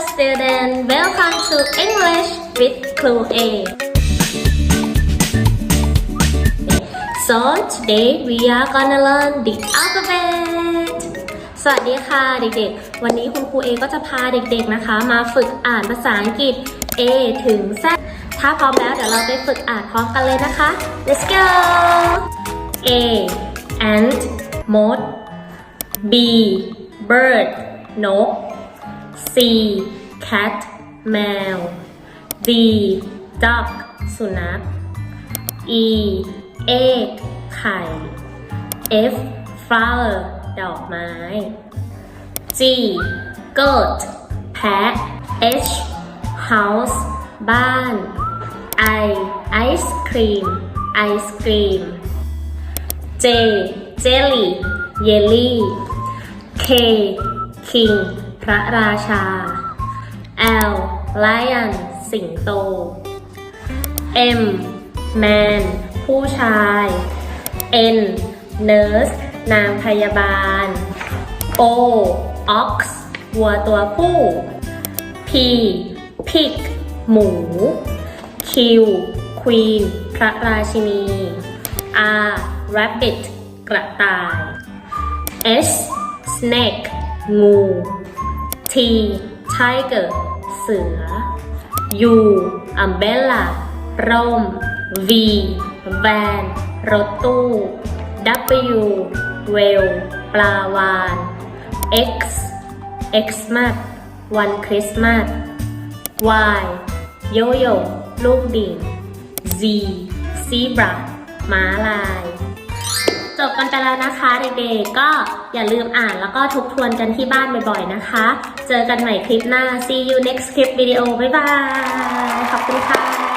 student welcome to English with Clue A So today we are gonna learn the alphabet สวัสดีค่ะเด็กๆ วันนี้คุณครูเอก็จะพาเด็กๆนะคะ มาฝึกอ่านภาษาอังกฤษ A ถึง Z ถ้าพร้อมแล้วเดี๋ยวเราไปฝึกอ่านพร้อมกันเลยนะคะ let's go A ant mode B bird นก C cat แมว D duck สุนัข E egg ไข่ F flower ดอกไม้ G goat แพะ H house บ้าน I ice cream ไอศครีม J jelly เยลลี่ K king พระราชา L lion สิงโต M man ผู้ชาย N nurse นางพยาบาล O ox วัวตัวผู้ P pig หมู Q queen พระราชินี R rabbit กระต่าย S snake งู T tiger เสือ U umbrella ร่ม V van รถตู้ W whale ปลาวาน X Xmas วันคริสต์มาส Y โยโย่ลูกดิ่ง Z zebra ม้าลาย จบกันไปแล้วนะคะเด็กๆ ก็อย่าลืมอ่านแล้วก็ทบทวนกันที่บ้านบ่อยๆนะคะ เจอกันใหม่คลิปหน้า see you next clip video บ๊ายบาย ขอบคุณค่ะ